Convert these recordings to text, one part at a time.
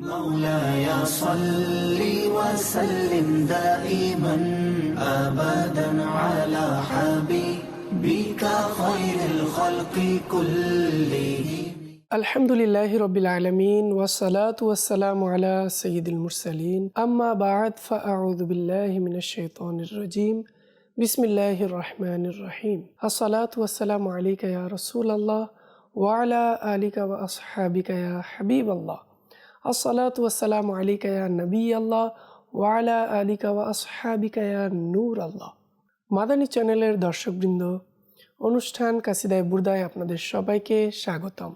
مولاي صل وسلم دائما ابدا على حبيبك خير الخلق كلهم. الحمد لله رب العالمين والصلاة والسلام على سيد المرسلين. أما بعد فأعوذ بالله من الشيطان الرجيم. بسم الله الرحمن الرحيم. الصلاة والسلام عليك يا رسول الله وعلى آلك وأصحابك يا حبيب الله. আসসালাতু ওয়াসসালামু আলাইকা ইয়া নবিয়াল্লাহ ওয়া আলা আলিকা ওয়া আসহাবিকা ইয়া নূর আল্লাহ মাদানী চ্যানেলের দর্শকবৃন্দ, অনুষ্ঠান কাসিদায় বুরদায় আপনাদের সবাইকে স্বাগতম।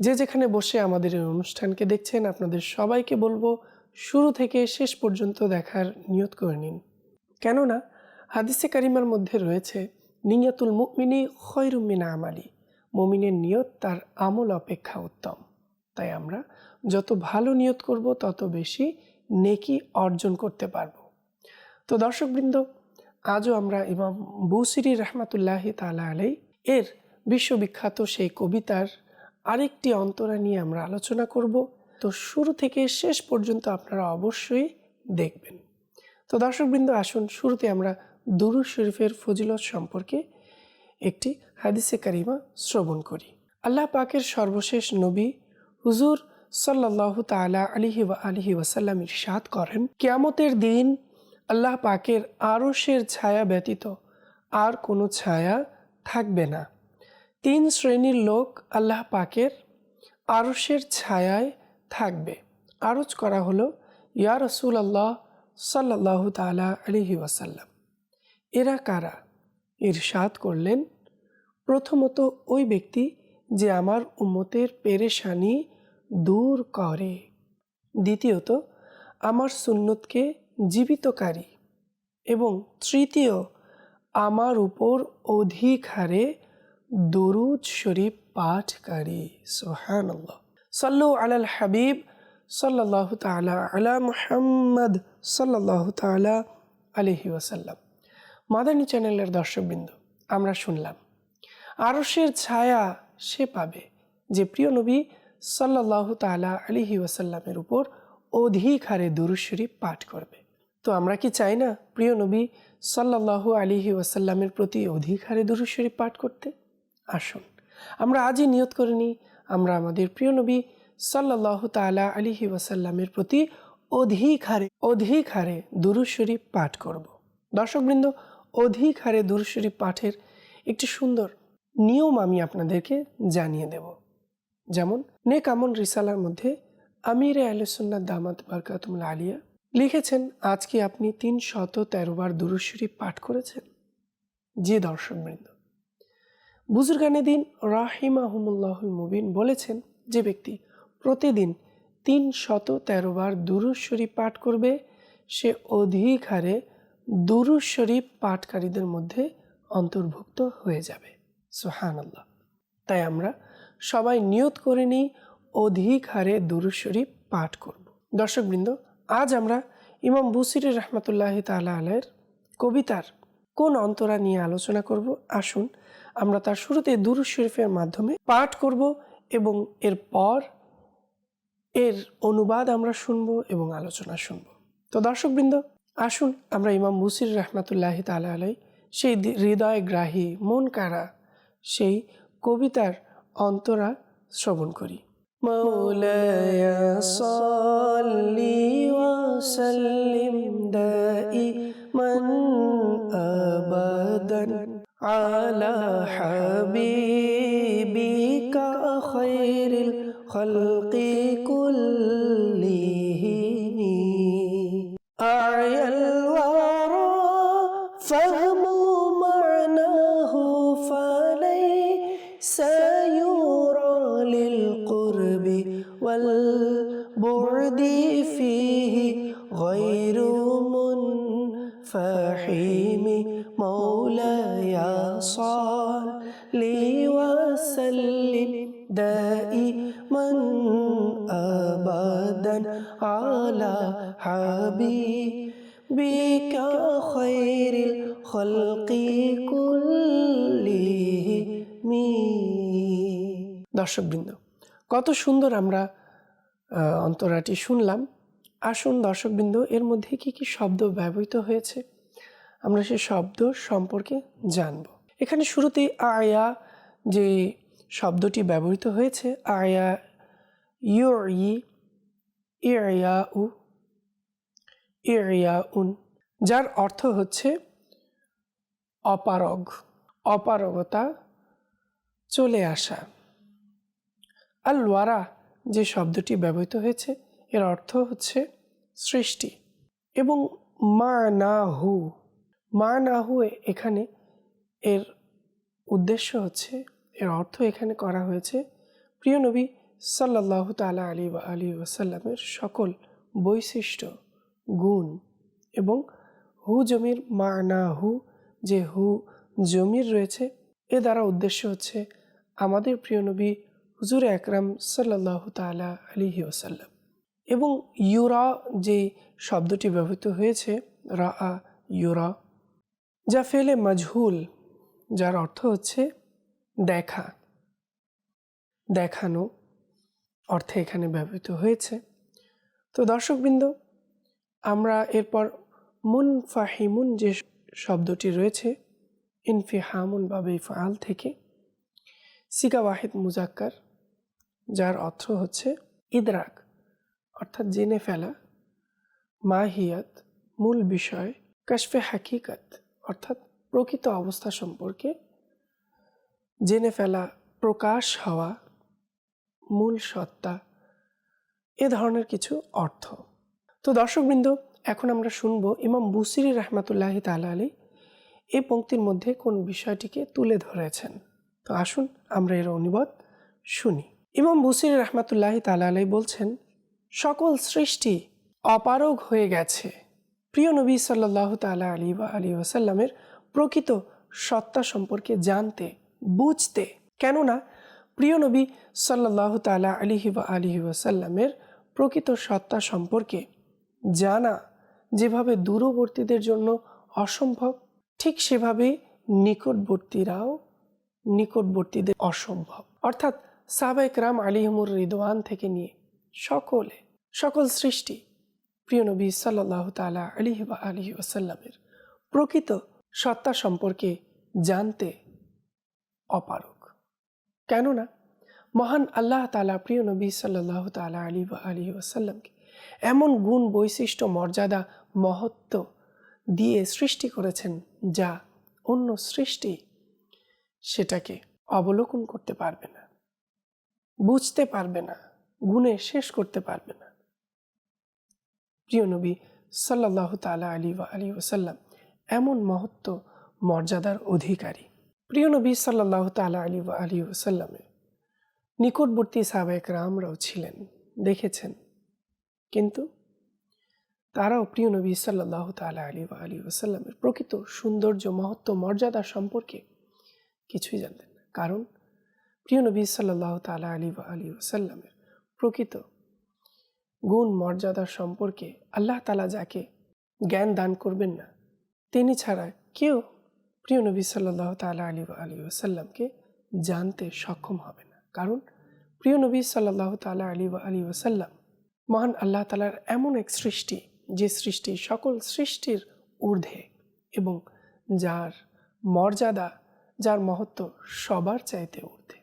যে যেখানে বসে আমাদের এই অনুষ্ঠানকে দেখছেন, আপনাদের সবাইকে বলব শুরু থেকে শেষ পর্যন্ত দেখার নিয়ত করে নিন। কেননা, হাদিসে কারিমার মধ্যে রয়েছে, নিয়াতুল মুমিনী খয়রুমিন আমালি। মুমিনের নিয়ত তার আমল অপেক্ষা উত্তম। তাই আমরা যত ভালো নিয়ত করব, তত বেশি নেকি অর্জন করতে পারব। তো দর্শকবৃন্দ, আজও আমরা ইমাম বৌসিরি রহমাতুল্লাহি তালা আলাই এর বিশ্ববিখ্যাত সেই কবিতার আরেকটি অন্তরা নিয়ে আমরা আলোচনা করব। তো শুরু থেকে শেষ পর্যন্ত আপনারা অবশ্যই দেখবেন। তো দর্শকবৃন্দ, আসুন শুরুতে আমরা দুরু শরীফের ফজিলত সম্পর্কে একটি হাদিসে কারিমা শ্রবণ করি। আল্লাহ পাকের সর্বশেষ নবী হুজুর সাল্লাহ তালা আলিহি ওয়া আলিহি ওয়াসাল্লাম ইরশাদ করেন, কেয়ামতের দিন আল্লাহ পাকের আরশের ছায়া ব্যতীত আর কোনো ছায়া থাকবে না। তিন শ্রেণির লোক আল্লাহ পাকের আরশের ছায়ায় থাকবে। আরজ করা হলো, ইয়া রসুল আল্লাহ সাল্লাহ তালা আলিহি ওয়াসাল্লাম, এরা কারা? ইরশাদ করলেন প্রথমত ওই ব্যক্তি যে আমার উম্মতের পেরেশানি দূর করে। দ্বিতীয়ত, আমার সুন্নতকে জীবিতকারী এবং তৃতীয়, আমার উপর অধিক হারে দরুদ শরীফ পাঠকারী। সোহান সাল্লু আলাল হাবিব সাল্লাহ তালা আলা মুহাম্মদ সাল্লাহ তালা আলহি ওয়াসাল্লাম। মাদানী চ্যানেলের দর্শকবৃন্দ, আমরা শুনলাম, আরশের ছায়া সে পাবে যে প্রিয় নবী সাল্লাহ তালা আলিহি ওয়াসাল্লামের উপর অধিক হারে দুরুশরীফ পাঠ করবে। তো আমরা কি চাই না, প্রিয় নবী সাল্লাহ আলিহি ওয়াসাল্লামের প্রতি অধিক হারে দুরুশরীফ পাঠ করতে? আসুন, আমরা আজই নিয়ত করে নিই, আমরা আমাদের প্রিয় নবী সাল্লাহ তালা আলিহি ওয়াসাল্লামের প্রতি অধিক হারে অধিক হারে দুরুশরীফ পাঠ করব। দর্শকবৃন্দ, অধিক হারে দুরুশরীফ পাঠের একটি সুন্দর নিয়ম আমি আপনাদেরকে জানিয়ে দেব। যেমন, নেক আমন রিসালার মধ্যে আমির আলসুন্নাত দামাত বারকাতুল আলিয়া লিখেছেন আজকে আপনি তিন শত তেরো বার দুরুশরীফ পাঠ করেছেন? যে দর্শকবৃন্দ। বুজুর্গানে দিন রাহিমাহমুল্লাহুল মুবিন বলেছেন যে ব্যক্তি প্রতিদিন তিন শত তেরো বার দুরুজ পাঠ করবে, সে অধিক হারে দুরুজ শরীফ পাঠকারীদের মধ্যে অন্তর্ভুক্ত হয়ে যাবে। সোহান আল্লাহ তাই আমরা সবাই নিয়ত করে নিই, অধিক হারে দুরুজ শরীফ পাঠ করব। দর্শকবৃন্দ, আজ আমরা ইমাম বুসির রহমতুল্লাহ তালা আলের কবিতার কোন অন্তরা নিয়ে আলোচনা করব। আসুন, আমরা তার শুরুতে দুরুজ শরীফের মাধ্যমে পাঠ করব এবং এরপর এর অনুবাদ আমরা শুনব এবং আলোচনা শুনব। তো দর্শকবৃন্দ, আসুন, আমরা ইমাম মুসির রহমতুল্লাহ তালা আলাই সেই হৃদয় গ্রাহী মন কারা সেই কবিতার অন্তরা শ্রবণ করি مولاي صل وسلم دائما ابدا على حبيبك خير الخلق كلهم والبعد فيه غير منفحم مولاي صل وسلم دائما ابدا على حبيبك خير الخلق كلهم দর্শকবৃন্দ কত সুন্দর আমরা আহ, অন্তরাটি শুনলাম। আসুন দর্শকবৃন্দ, এর মধ্যে কি কি শব্দ ব্যবহৃত হয়েছে? আমরা সেই শব্দ সম্পর্কে জানব। এখানে শুরুতেই আয়া যে শব্দটি ব্যবহৃত হয়েছে, আয়া ইউর ই ইয়া উ ইয়া উন, যার অর্থ হচ্ছে অপারগ, অপারগতা, চলে আসা। আল ওয়ারা যে শব্দটি ব্যবহৃত হয়েছে, এর অর্থ হচ্ছে সৃষ্টি। এবং মা না হু মা না হু এখানে এর উদ্দেশ্য হচ্ছে, এর অর্থ এখানে করা হয়েছে, প্রিয় নবী সাল্লাহ তালা আলী বা আলী ওয়াসাল্লামের সকল বৈশিষ্ট্য, গুণ এবং হু জমির মা না হু যে হু জমির রয়েছে, এ দ্বারা উদ্দেশ্য হচ্ছে আমাদের প্রিয় নবী হুজুর একরাম সাল্লাহ তালা আলিহি ওসাল্লাম এবং ইউরা যে শব্দটি ব্যবহৃত হয়েছে রা আ ইউরা, যা ফেলে মজহুল, যার অর্থ হচ্ছে দেখা। দেখানো অর্থে এখানে ব্যবহৃত হয়েছে। তো দর্শকবৃন্দ, আমরা এরপর মুন ফাহিমুন যে শব্দটি রয়েছে, ইনফিহামুন বা বেফাল থেকে সিকা ওয়াহিদ মুজাক্কার যার অর্থ হচ্ছে ইদরাক, অর্থাৎ জেনে ফেলা, মাহিয়াত, মূল বিষয়, কাশফে হাকিকত, অর্থাৎ প্রকৃত অবস্থা সম্পর্কে, জেনে ফেলা, প্রকাশ হওয়া, মূল সত্তা, এ ধরনের কিছু অর্থ। তো দর্শকবৃন্দ, এখন আমরা শুনব ইমাম বুসিরি রহমাতুল্লাহি তালা আলী এই পঙ্ক্তির মধ্যে কোন বিষয়টিকে তুলে ধরেছেন। তো আসুন আমরা এর অনুবাদ শুনি। ইমাম বুসির রহমাতুল্লাহি তালা আলাই বলছেন, সকল সৃষ্টি অপারগ হয়ে গেছে। প্রিয় নবী সাল্লাহ তালা আলী বা আলী ওয়াসাল্লামের প্রকৃত সত্তা সম্পর্কে জানতে, বুঝতে। কেননা, প্রিয় নবী সাল্লাহ তালা আলিহি বা আলিহি ওয়াসাল্লামের প্রকৃত সত্তা সম্পর্কে জানা, যেভাবে দূরবর্তীদের জন্য অসম্ভব, ঠিক সেভাবে নিকটবর্তীরাও নিকটবর্তীদের অসম্ভব। অর্থাৎ সাবেক রাম আলিহমুর রিদওয়ান থেকে নিয়ে সকলে, সকল সৃষ্টি, প্রিয় নবী সাল্লাহ তালা আলিহ বা আলিহি ওসাল্লামের প্রকৃত সত্তা সম্পর্কে জানতে অপারক কেননা, মহান আল্লাহ তালা প্রিয় নবী সাল্লাহ তালা আলী বা আলী ওসাল্লামকে এমন গুণ, বৈশিষ্ট্য, মর্যাদা, মহত্ব দিয়ে সৃষ্টি করেছেন যা অন্য সৃষ্টি সেটাকে অবলোকন করতে পারবে না। বুঝতে পারবে না, গুণে শেষ করতে পারবে না। প্রিয় নবী সাল্লাহ তালা আলী বা আলী ওসাল্লাম এমন মহত্ব মর্যাদার অধিকারী। প্রিয় নবী সাল্লাহ তালা আলী বা আলী ওসাল্লামের নিকটবর্তী সাবেক রামরাও ছিলেন, দেখেছেন। কিন্তু তারাও প্রিয় নবী সাল্লাহ তালা আলী বা আলী ওসাল্লামের প্রকৃত সৌন্দর্য, মহত্ব, মর্যাদা সম্পর্কে কিছুই জানতেন না। কারণ প্রিয় নবী সাল্লাহ তালা আলী আলী ওসাল্লামের প্রকৃত গুণ মর্যাদা সম্পর্কে আল্লাহ তালা যাকে জ্ঞান দান করবেন না, তিনি ছাড়া কেউ প্রিয় নবী সাল্লাহ তালা আলী আলী ওসাল্লামকে জানতে সক্ষম হবে না। কারণ প্রিয় নবী সাল্লাহ তালা আলী আলী ওসাল্লাম মহান আল্লাহ তালার এমন এক সৃষ্টি, যে সৃষ্টি সকল সৃষ্টির ঊর্ধ্বে এবং যার মর্যাদা, যার মহত্ব সবার চাইতে ঊর্ধ্বে।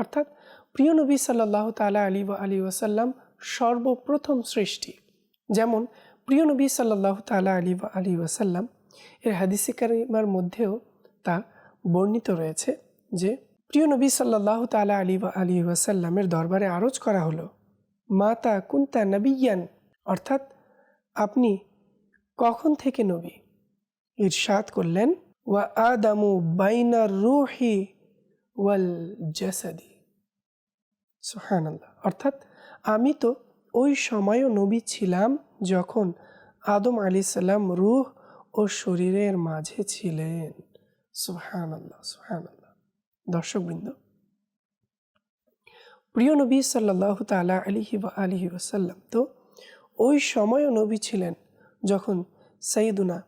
অর্থাৎ প্রিয় নবী সাল্লাহ তালা আলী বা আলী ওয়াসাল্লাম সর্বপ্রথম সৃষ্টি। যেমন প্রিয় নবী সাল্লাহ তালা আলী বা আলী ওয়াসাল্লাম এর হাদিসি কারিমার মধ্যেও তা বর্ণিত রয়েছে যে প্রিয় নবী সাল্লাহ তালা আলী বা আলী ওয়াসাল্লামের দরবারে আরজ করা হলো, মাতা কুন্তা নবিয়ান অর্থাৎ আপনি কখন থেকে নবী? ইরশাদ করলেন, ওয়া আদামু বাইনা রুহি ওয়াল জাসাদি সুহানাল্লাহ অর্থাৎ আমি তো ওই সময়ও নবী ছিলাম যখন আদম আলি সাল্লাম রুহ ও শরীরের মাঝে ছিলেন। সুহান আল্লাহ সুহান আল্লাহ দর্শকবৃন্দ, প্রিয় নবী সাল্লাহ তালা আলিহি বা আলিহি ওসাল্লাম তো ওই সময়ও নবী ছিলেন যখন সঈদুনা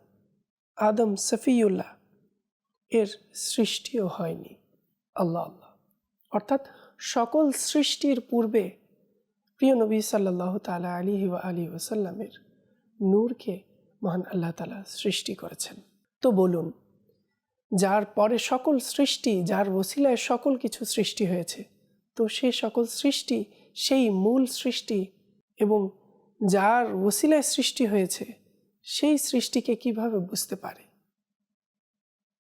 আদম সফিউল্লাহ এর সৃষ্টিও হয়নি। আল্লাহ আল্লাহ। অর্থাৎ সকল সৃষ্টির পূর্বে প্রিয় নবী সাল্লাহ তালা আলী আলী ওসাল্লামের নূরকে মহান আল্লাহ তালা সৃষ্টি করেছেন। তো বলুন, যার পরে সকল সৃষ্টি, যার ওসিলায় সকল কিছু সৃষ্টি হয়েছে, তো সে সকল সৃষ্টি সেই মূল সৃষ্টি এবং যার ওসিলায় সৃষ্টি হয়েছে সেই সৃষ্টিকে কীভাবে বুঝতে পারে?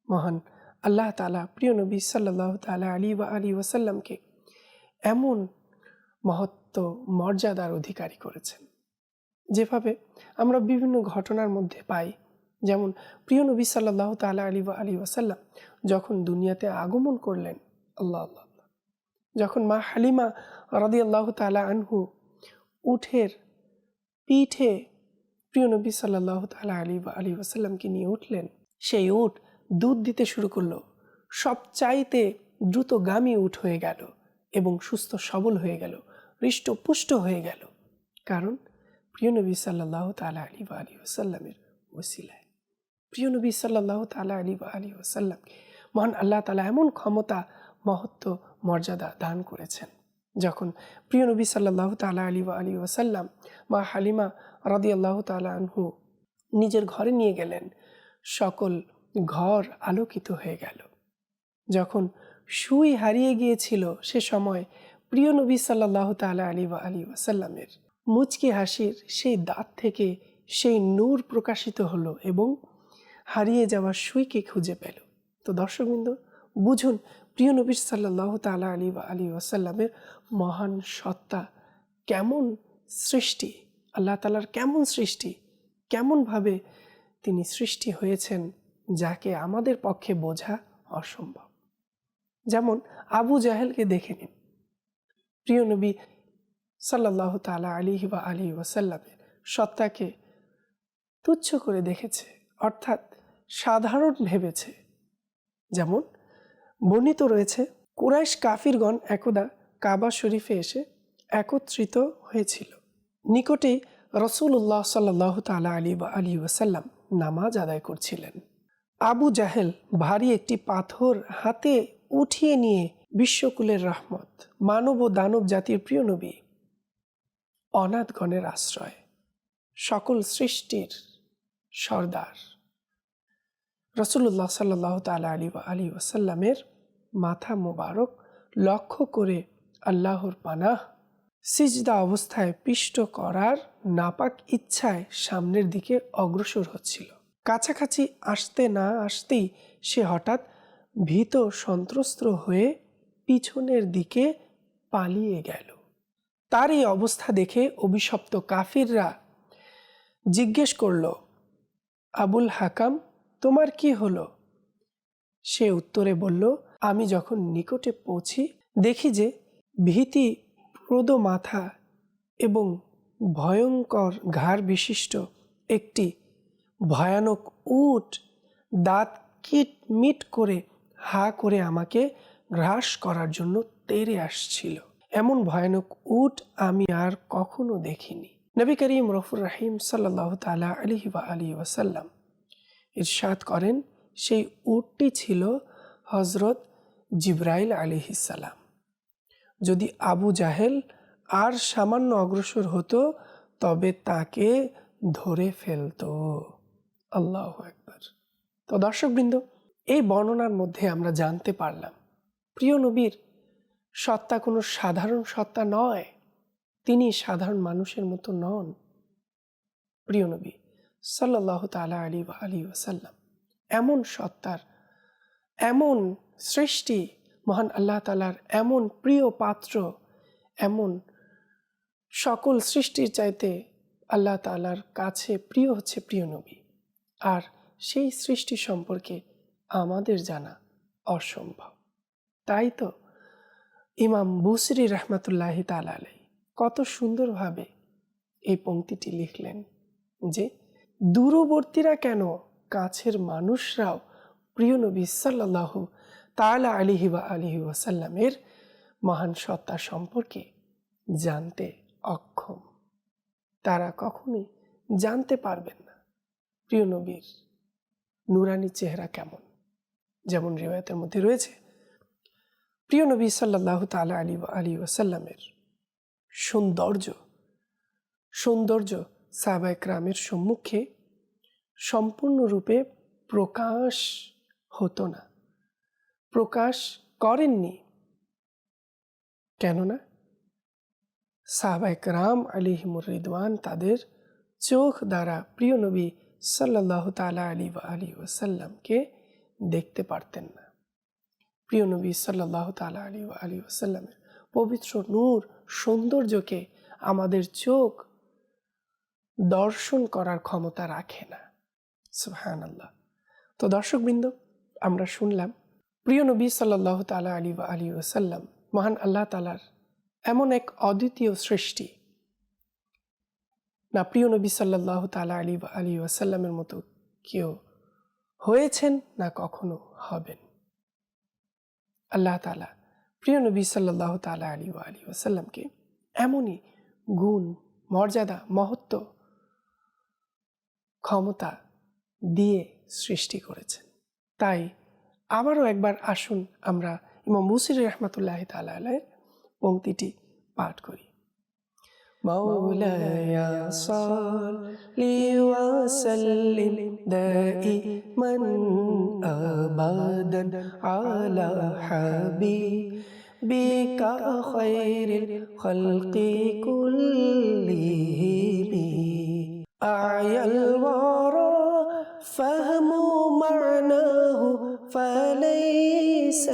মহান আল্লাহ তালা প্রিয় নবী সাল্লাহ তালা আলী বা আলী ওসাল্লামকে এমন মহত্ব, মর্যাদার অধিকারী করেছেন, যেভাবে আমরা বিভিন্ন ঘটনার মধ্যে পাই যেমন প্রিয় নবী সাল্লাহ তালা আলী আলী ওসাল্লাম যখন দুনিয়াতে আগমন করলেন, আল্লাহ আল্লাহ। যখন মা হালিমা রদি আল্লাহ তালা আনহু উঠের পিঠে প্রিয় নবী সাল্লাহ তালা আলী আলী ওসাল্লামকে নিয়ে উঠলেন, সেই উট দুধ দিতে শুরু করল সব চাইতে দ্রুতগামী উঠ হয়ে গেল এবং সুস্থ সবল হয়ে গেল হৃষ্টপুষ্ট হয়ে গেল। কারণ প্রিয় নবী সাল্লাহ তালা আলী বা আলী ওসাল্লামের ওসিলায়। প্রিয় নবী সাল্লাহ তালা আলী বা আলী ওসাল্লাম মহান আল্লাহ তালা এমন ক্ষমতা, মহত্ব, মর্যাদা দান করেছেন। যখন প্রিয় নবী সাল্লাহ তালা আলী বা আলী ওসাল্লাম মা হালিমা রদি আল্লাহ তালা আনহু নিজের ঘরে নিয়ে গেলেন, সকল ঘর আলোকিত হয়ে গেল। যখন সুই হারিয়ে গিয়েছিল সে সময় প্রিয় নবী সাল্লাহ তালা আলী বা আলী ওয়াসাল্লামের। মুচকি হাসির সেই দাঁত থেকে সেই নূর প্রকাশিত হলো এবং হারিয়ে যাওয়া সুইকে খুঁজে পেল। তো দর্শকবৃন্দ, বুঝুন প্রিয় নবী সাল্লাহ তালা আলী বা আলী ওয়াসাল্লামের মহান সত্তা কেমন সৃষ্টি, আল্লাহ তালার কেমন সৃষ্টি, কেমনভাবে তিনি সৃষ্টি হয়েছেন যাকে আমাদের পক্ষে বোঝা অসম্ভব। যেমন আবু জাহেলকে দেখে নিন। প্রিয় নবী সাল্লাহ তালা আলী বা আলী ওয়াসাল্লামের সত্তাকে তুচ্ছ করে দেখেছে, অর্থাৎ সাধারণ ভেবেছে। যেমন, বর্ণিত রয়েছে, কুরাইশ কাফিরগণ একদা কাবা শরীফে এসে একত্রিত হয়েছিল। নিকটেই রসুল্লাহ সাল্লাহ তালা আলী বা আলী ওয়াসাল্লাম নামাজ আদায় করছিলেন। আবু জাহেল ভারী একটি পাথর হাতে উঠিয়ে নিয়ে বিশ্বকুলের রহমত, মানব ও দানব জাতির প্রিয় নবী। অনাথগণের আশ্রয়, সকল সৃষ্টির সর্দার। রসুল্লাহ সাল্লাহ তালা আলী আলী ওসাল্লামের মাথা মোবারক লক্ষ্য করে আল্লাহর পানাহ, সিজদা অবস্থায় পিষ্ট করার নাপাক ইচ্ছায় সামনের দিকে অগ্রসর হচ্ছিল। কাছাকাছি আসতে না আসতেই সে হঠাৎ ভীত সন্ত্রস্ত হয়ে পিছনের দিকে পালিয়ে গেল। তার এই অবস্থা দেখে অভিশপ্ত কাফিররা জিজ্ঞেস করল, আবুল হাকাম, তোমার কি হলো? সে উত্তরে বলল, আমি যখন নিকটে পৌঁছি, দেখি যে ভীতি প্রদ মাথা এবং ভয়ঙ্কর ঘাড় বিশিষ্ট একটি ভয়ানক উট দাঁত কিট মিট করে হা করে আমাকে গ্রাস করার জন্য তেরে আসছিল। এমন ভয়ানক উট আমি আর কখনো দেখিনি। নবী করিম রফুর রাহিম সাল্লাহ তালা আলহি বা আলী ওয়াসাল্লাম ইরশাদ করেন, সেই উটটি ছিল হজরত জিব্রাইল আলিহিসাল্লাম যদি আবু জাহেল আর সামান্য অগ্রসর হতো, তবে তাকে ধরে ফেলতো। আল্লাহ একবার তো দর্শকবৃন্দ এই বর্ণনার মধ্যে আমরা জানতে পারলাম, প্রিয় নবীর সত্তা কোনো সাধারণ সত্তা নয়, তিনি সাধারণ মানুষের মতো নন, প্রিয় নবী সাল্লাহ তালা আলী আলী ওসাল্লাম এমন সত্তার, এমন সৃষ্টি মহান আল্লাহ তালার এমন প্রিয় পাত্র, এমন সকল সৃষ্টির চাইতে আল্লাহ তালার কাছে প্রিয় হচ্ছে প্রিয় নবী। আর সেই সৃষ্টি সম্পর্কে আমাদের জানা অসম্ভব। তাই তো ইমাম বুসরি রহমতুল্লাহ তালাই কত সুন্দরভাবে এই পংক্তিটি লিখলেন যে, দূরবর্তীরা কেন কাছের মানুষরাও প্রিয় নবী সাল্লাহ তালা আলিহি বা আলিহি ওয়াসাল্লামের মহান সত্তা সম্পর্কে জানতে অক্ষম। তারা কখনই জানতে পারবেন না। প্রিয় নবীর নুরানি চেহারা কেমন? যেমন রেওয়ায়তের মধ্যে রয়েছে। প্রিয় নবী সাল্লাহ তালা আলী আলী ওসাল্লামের সৌন্দর্য সৌন্দর্য সাহাবায় ক্রামের সম্মুখে সম্পূর্ণরূপে প্রকাশ হতো না। প্রকাশ করেননি। কেননা সাহাবায়ক রাম আলিহিমুর রিদওয়ান তাদের চোখ দ্বারা প্রিয় নবী সাল্লাহ তালা আলী আলী ওসাল্লামকে দেখতে পারতেন না। প্রিয় নবী সাল্লাহ তালা আলী আলী ওসাল্লামের পবিত্র নূর সৌন্দর্যকে আমাদের চোখ দর্শন করার ক্ষমতা রাখে না। সুহান আল্লাহ তো দর্শকবৃন্দ, আমরা শুনলাম, প্রিয় নবী সাল্লাহ তালা আলী আলী ওসাল্লাম মহান আল্লাহ তালার এমন এক অদ্বিতীয় সৃষ্টি। না, প্রিয় নবী সাল্লাহ তালা আলী আলী ওয়াসাল্লামের মতো কেউ হয়েছেন না কখনো হবেন। আল্লাহ তালা প্রিয় নবী সাল্লাহ তালা আলী ও আলী ওসাল্লামকে এমনই গুণ, মর্যাদা, মহত্ব, ক্ষমতা দিয়ে সৃষ্টি করেছেন। তাই আবারও একবার আসুন আমরা ইমাম মুসির রহমতুল্লাহ তালা আলাইয়ের পঙ্ক্তিটি পাঠ করি। مولاي صل وسلم دائما ابدا على حبيبك خير الخلق كلهم. أعيا الورى فهم معناه فليس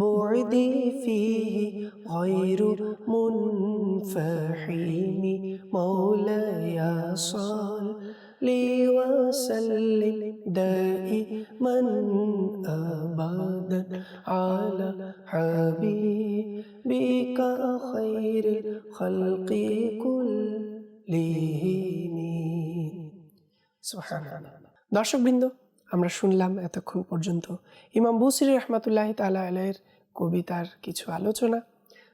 والبعد فيه غير منفحم مولاي صل وسلم دائما أبدا على حبيبك خير الخلق كلهم سبحان الله দর্শকবৃন্দ আমরা শুনলাম এতক্ষণ পর্যন্ত ইমাম বুসির রহমাতুল্লাহ তালা আলাইয়ের কবিতার কিছু আলোচনা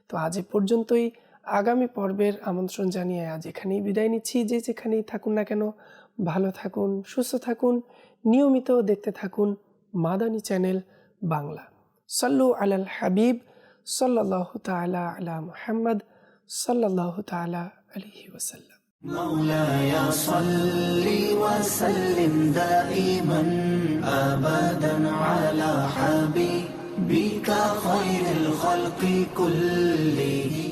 তো আজ এ পর্যন্তই আগামী পর্বের আমন্ত্রণ জানিয়ে আজ এখানেই বিদায় নিচ্ছি যে যেখানেই থাকুন না কেন ভালো থাকুন সুস্থ থাকুন নিয়মিত দেখতে থাকুন মাদানী চ্যানেল বাংলা সাল্লু আলাল হাবিব সাল্লাহ তালা আলা মুহাম্মদ সাল্লাহ তালা আলহি ওসাল্লাম مولاي صل وسلم دائما ابدا على حبيبك خير الخلق كلهم.